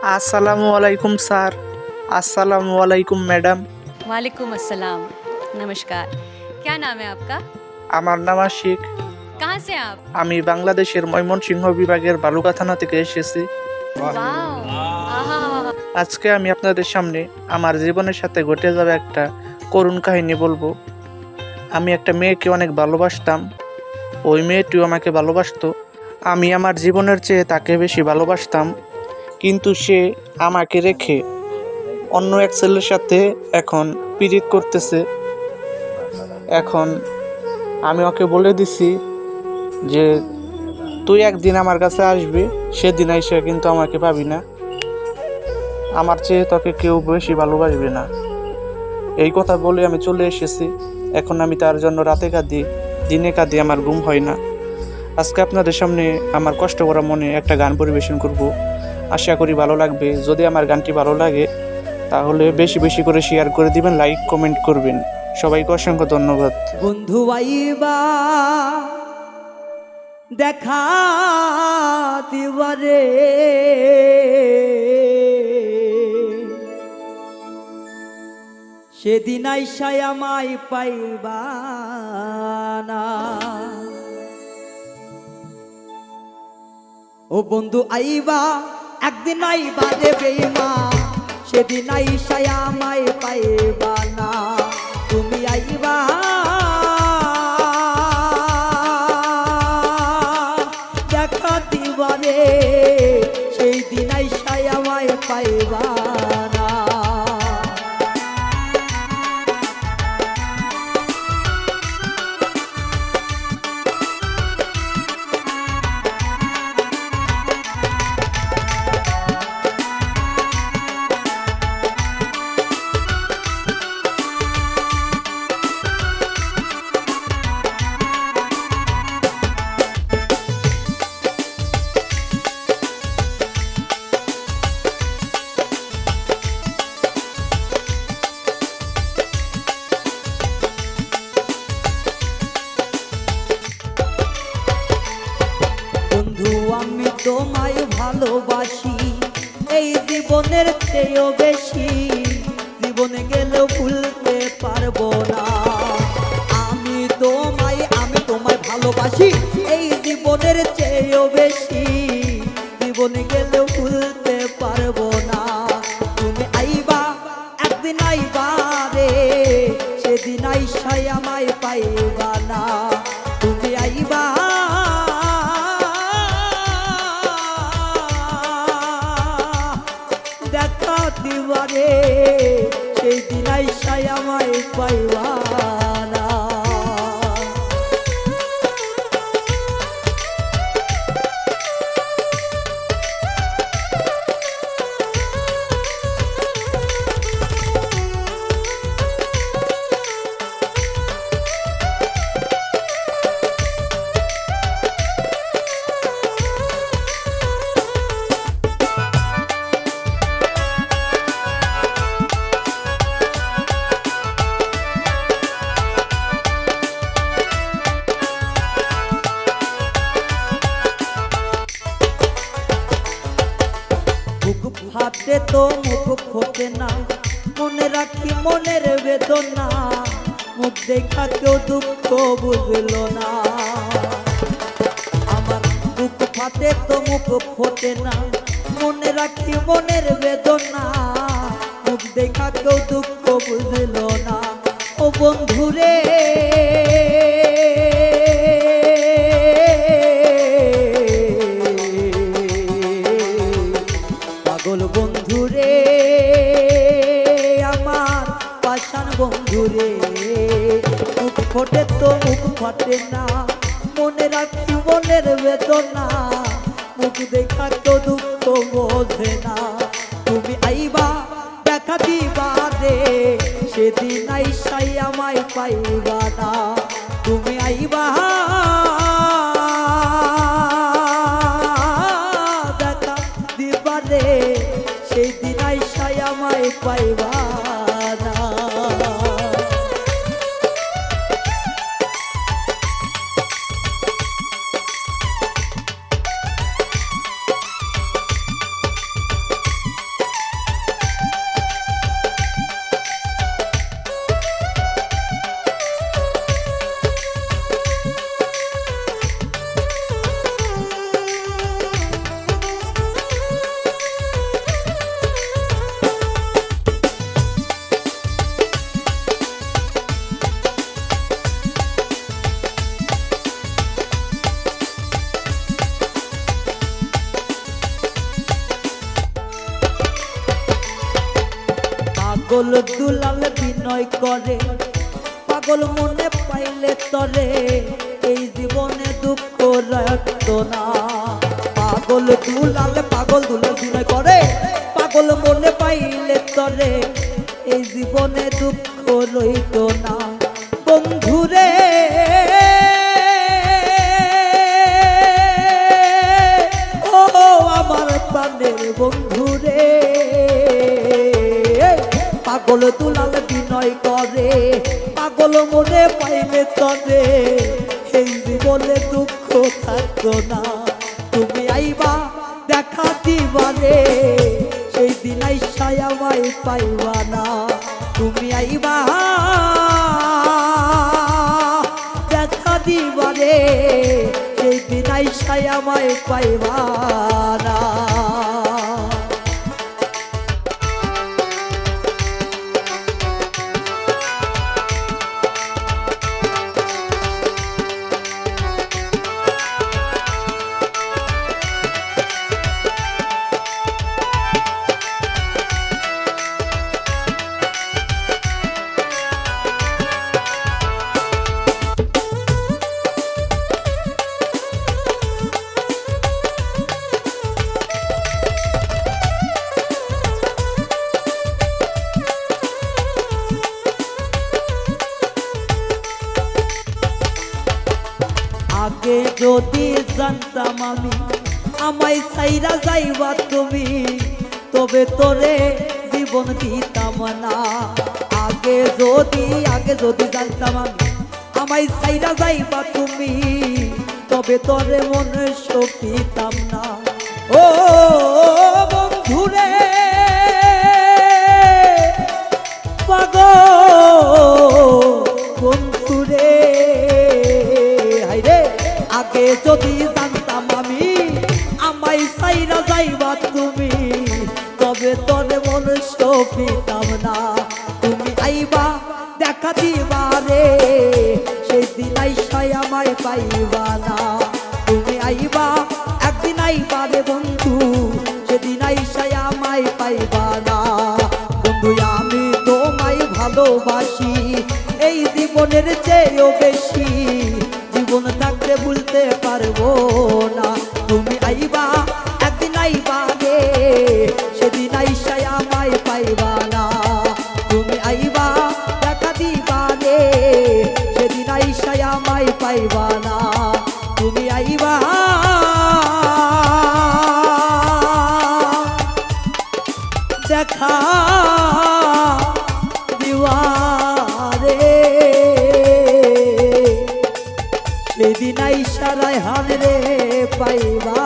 আসসালামু আলাইকুম স্যার আসসালামু আলাইকুম ম্যাডাম वालेकुम अस्सलाम नमस्कार क्या नाम है आपका আমার নাম আশিক कहाँ से हैं आप আমি বাংলাদেশের ময়মনসিংহ বিভাগের বালুকা থানা থেকে এসেছি वाओ आहा আজকে আমি আপনাদের সামনে আমার জীবনের সাথে ঘটে যাওয়া একটা করুণ কাহিনী বলবো আমি একটা মেয়েকে অনেক ভালোবাসতাম ওই মেয়েটিও আমাকে ভালোবাসতো আমি আমার জীবনের চেয়ে তাকে বেশি ভালোবাসতাম কিন্তু সে আমাকে রেখে অন্য এক ছেলের সাথে এখন পীড়িত করতেছে। এখন আমি ওকে বলে দিছি যে, তুই একদিন আমার কাছে আসবি, সেদিন এসে কিন্তু আমাকে পাবি না। আমার চেয়ে তোকে কেউ বেশি ভালোবাসবে না। এই কথা বলে আমি চলে এসেছি। এখন আমি তার জন্য রাতে কাঁদি, দিনে কাঁদি আমার ঘুম হয় না। আজকে আপনাদের সামনে আমার কষ্ট করা মনে একটা গান পরিবেশন করব। আশা করি ভালো লাগবে। যদি আমার গানটি ভালো লাগে, তাহলে বেশি বেশি করে শেয়ার করে দিবেন লাইক কমেন্ট করবেন। সবাইকে অসংখ্য ধন্যবাদ। বন্ধু আইবা, দেখা দিবারে। সেদিন আইসাই আমায় পাইবা না। ও বন্ধু আইবা একদিন আইবা বাজে বেমা সেদিন আইসাই আমায় পাইবা না। জীবনের চেয়েও বেশি, জীবনে গেলেও ভুলতে পারব না। আমি তোমায় আমি তোমায় ভালোবাসি, এই জীবনের চেয়েও বেশি, জীবনে গেলেও ভুলতে পারব দিবারে সেই দিন সাই আমায় পাইবা। তো মুখ ফোটে না। মনে রাখি মনের বেদনা। মুখ দেখা কেউ দুঃখ বুঝলো না। আমার বুক ফাটে তো মুখ ফোটে না। মনে রাখি মনের বেদনা। মুখ দেখা কেউ দুঃখ বুঝলো না। ও বন্ধুরে ফোটে তো মুখ ফাটে না। মনে রাখি মনের বেদনা। মুখ দেখা তো দুঃখ বোঝে না। তুমি আইবা, দেখা দিবা রে। সেদিন আইসাই আমায় পাইবা না। তুমি আইবা, দেখা দিবারে সেই দিন আইসাই আমায় পাইবা পাগল দুলাল বিনয় করে। পাগল মনে পাইলে তরে, এই জীবনে দুঃখ রাখতো না। পাগল দুলাল পাগল দুলাল বিনয় করে, পাগল মনে পাইলে তরে, এই জীবনে দুঃখ রইত না। বন্ধুরে, ও আমার প্রাণের বন্ধুরে পাগল দুলাল বিনয় করে। পাগল মনে পাইলে তবে এই জীবনে দুঃখ থাকতো না। তুমি আইবা দেখা দিবারে। সেই দিন আইসাই পাইবা না। তুমি আইবা দেখা দিবারে। সেই দিন আইসাই পাইবা না। আগে যদি জানতাম আমি, আমায় সাইরা যাইবা তুমি, তবে তোরে জীবন দিতাম না। আগে যদি আগে যদি জানতাম আমি, আমায় সাইরা যাইবা তুমি, তবে তোরে মনে সপিতাম না। ও বন্ধুরে যদি জানতাম আমি, আমায় সাইরা যাইবা তুমি, তবে তবে মন সপিতাম না। তুমি আইবা, দেখা দিবা রে সেই আইসাই আমায় পাইবা না। তুমি আইবা, একদিন আইবা রে বন্ধু, সেদিন আইসাই আমায় পাইবা না। বন্ধু, আমি তোমায় ভালোবাসি, এই জীবনের চেয়েও দেখা দিওয়ারে। সেদিন আইসারায় হান পাইবা।